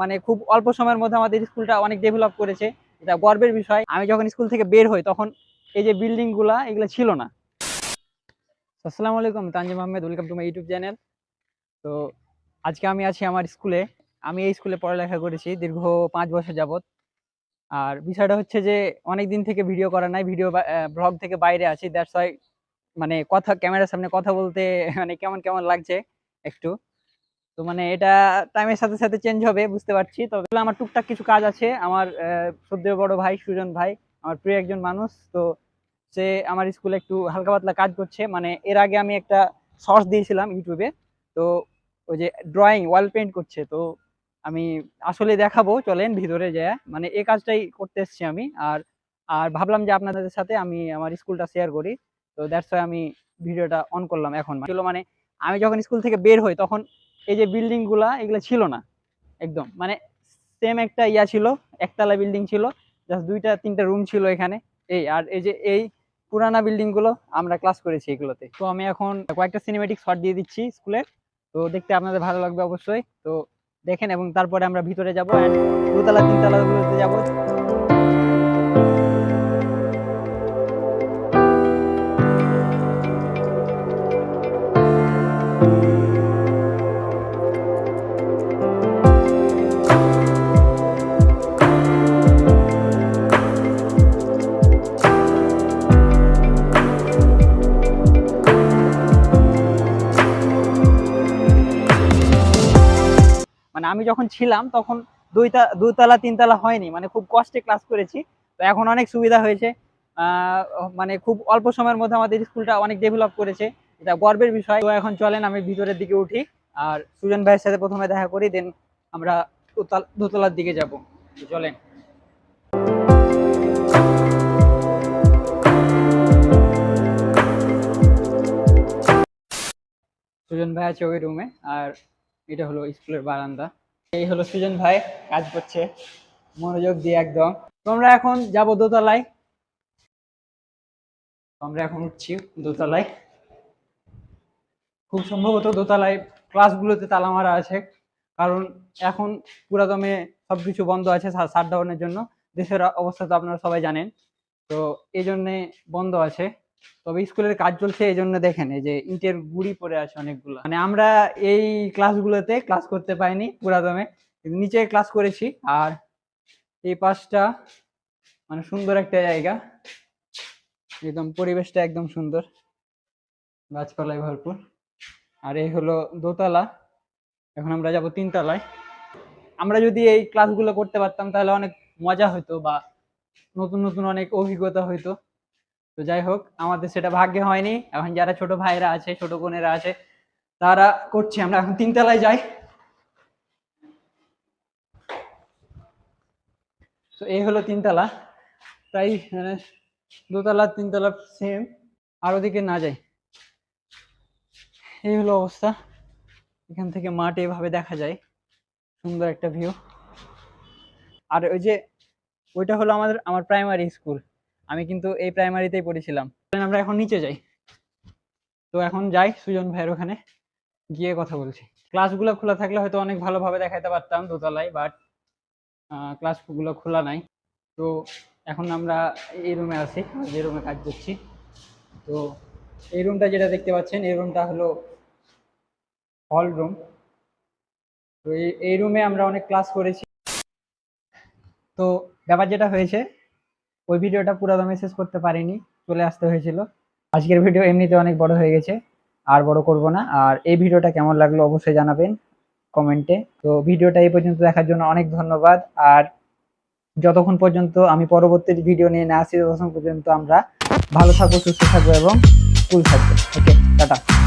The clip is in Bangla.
মানে খুব অল্প সময়ের মধ্যে আমাদের স্কুলটা অনেক ডেভেলপ করেছে। এটা গর্বের বিষয়। আমি যখন স্কুল থেকে বের হই, তখন এই যে বিল্ডিংগুলা, এগুলো ছিল না। আসসালামু আলাইকুম, Tanjim Ahmed welcome to my YouTube channel তো, আজকে আমি আছি আমার স্কুলে। আমি এই স্কুলে পড়ালেখা করেছি দীর্ঘ পাঁচ বছর যাবত আর বিষয়টা হচ্ছে যে অনেক দিন থেকে ভিডিও করা নাই ভিডিও ব্লগ থেকে বাইরে আছি। দ্যাটস ওয়াই মানে কথা, ক্যামেরার সামনে কথা বলতে মানে কেমন কেমন লাগছে একটু। তো মানে এটা টাইমের সাথে সাথে চেঞ্জ হবে, বুঝতে পারছি। তবে আমার টুকটাক কিছু কাজ আছে। আমার সদ্য বড় ভাই সুজন ভাই, আমার প্রিয় একজন মানুষ। তো সে আমার স্কুলে একটু হালকা পাতলা কাজ করছে। মানে এর আগে আমি একটা সর্স দিয়েছিলাম ইউটিউবে তো ওই যে ড্রয়িং ওয়াল পেন্ট করছে। তো আমি আসলে দেখাবো, চলেন ভিতরে যায়। মানে এই কাজটাই করতে এসেছি আমি। আর আর ভাবলাম যে আপনাদের সাথে আমি আমার স্কুলটা শেয়ার করি। তো দ্যাটস আমি ভিডিওটা অন করলাম এখন। মানে আমি যখন স্কুল থেকে বের হই, তখন এই যে বিল্ডিংগুলা, এগুলো ছিল না, একদম। মানে সেম একটা ইয়া ছিল, একতলা বিল্ডিং ছিল জাস্ট দুইটা, তিনটা রুম ছিল এখানে। এই, আর এই যে এই পুরানা বিল্ডিংগুলো আমরা ক্লাস করেছি এগুলোতে। তো আমি এখন কয়েকটা সিনেমেটিক শট দিয়ে দিচ্ছি স্কুলের। তো দেখতে আপনাদের ভালো লাগবে অবশ্যই। তো দেখেন এবং তারপরে আমরা ভিতরে যাব দোতলা তিনতলা যাব। আমি যখন ছিলাম তখন দুইটা দুতলা তিনতলা হয়নি মানে খুব কষ্টে ক্লাস করেছি। তো এখন অনেক সুবিধা হয়েছে। মানে খুব অল্প সময়ের মধ্যে আমাদের স্কুলটা অনেক ডেভেলপ করেছে। এটা গর্বের বিষয়। তো এখন চলেন, আমি ভিতরের দিকে উঠি। আর সুজন ভাইয়ের সাথে প্রথমে দেখা করি, দেন আমরা দোতলা- দোতলার দিকে যাব। চলেন। সুজন ভাই আছে ওই রুমে আর এটা হলো স্কুলের বারান্দা। এই হলো সুজন ভাই, কাজ করছে। মনোযোগ দিয়ে একদম। তোমরা এখন যাব দোতলায়। আমরা এখন উঠছি দোতলায়। খুব সম্ভবত দোতলায় ক্লাসগুলোতে তালা মারা আছে। কারণ এখন পুরাদমে সবকিছু বন্ধ আছে শাটডাউনের জন্য। দেশের অবস্থা তো আপনারা সবাই জানেন। তো এই জন্যে বন্ধ আছে। তবে স্কুলের কাজ চলছে এই জন্য দেখেন, এই যে ইটের গুড়ি পড়ে আছে অনেকগুলো। মানে আমরা এই ক্লাসগুলোতে ক্লাস করতে পাইনি পুরাদমে নিচে ক্লাস করেছি আর এই পাশটা মানে সুন্দর একটা জায়গা। একদম পরিবেশটা একদম সুন্দর, গাছপালায় ভরপুর। আর এই হলো দোতলা, এখন আমরা যাব তিনতলায়। আমরা যদি এই ক্লাসগুলো করতে পারতাম তাহলে অনেক মজা হতো বা নতুন নতুন অনেক অভিজ্ঞতা হইতো। তো যাই হোক, আমাদের সেটা ভাগ্যে হয়নি। এখন যারা ছোট ভাইরা আছে, ছোট বোনেরা আছে, তারা করছে আমরা। এখন তিনতলায় যাই। তো এই হলো তিনতলা। প্রায় মানে দোতলা, তিনতলা সেম আর ওদিকে না যাই। এই হলো অবস্থা। এখান থেকে মাঠ এভাবে দেখা যায়। সুন্দর একটা ভিউ আর ওই যে, ওইটা হলো আমাদের, আমার প্রাইমারি স্কুল আমি কিন্তু এই প্রাইমারিতেই পড়েছিলাম। আমরা এখন নিচে যাই। তো এখন যাই সুজন ভাইয়ের ওখানে, গিয়ে কথা বলছি। ক্লাসগুলো খোলা থাকলে হয়তো অনেক ভালোভাবে দেখাতে পারতাম দোতলায় বাট ক্লাসগুলো খোলা নাই। তো এখন আমরা এই রুমে আছি যে রুমে কাজ করছি। তো এই রুমটা যেটা দেখতে পাচ্ছেন, এই রুমটা হলো হল রুম তো এই রুমে আমরা অনেক ক্লাস করেছি। তো ব্যাপার যেটা হয়েছে ওই ভিডিওটা পুরো দমে শেষ করতে পারিনি, চলে আসতে হয়েছিল। আজকের ভিডিও এমনিতে অনেক বড় হয়ে গেছে, আর বড় করব না। আর এই ভিডিওটা কেমন লাগল অবশ্যই জানাবেন কমেন্টে। তো ভিডিওটা এই পর্যন্ত দেখার জন্য অনেক ধন্যবাদ। আর যতক্ষণ পর্যন্ত আমি পরবর্তী ভিডিও নিয়ে না আসি, ততক্ষণ পর্যন্ত আমরা ভালো থাকব, সুস্থ থাকব এবং কুল থাকব। Okay tata.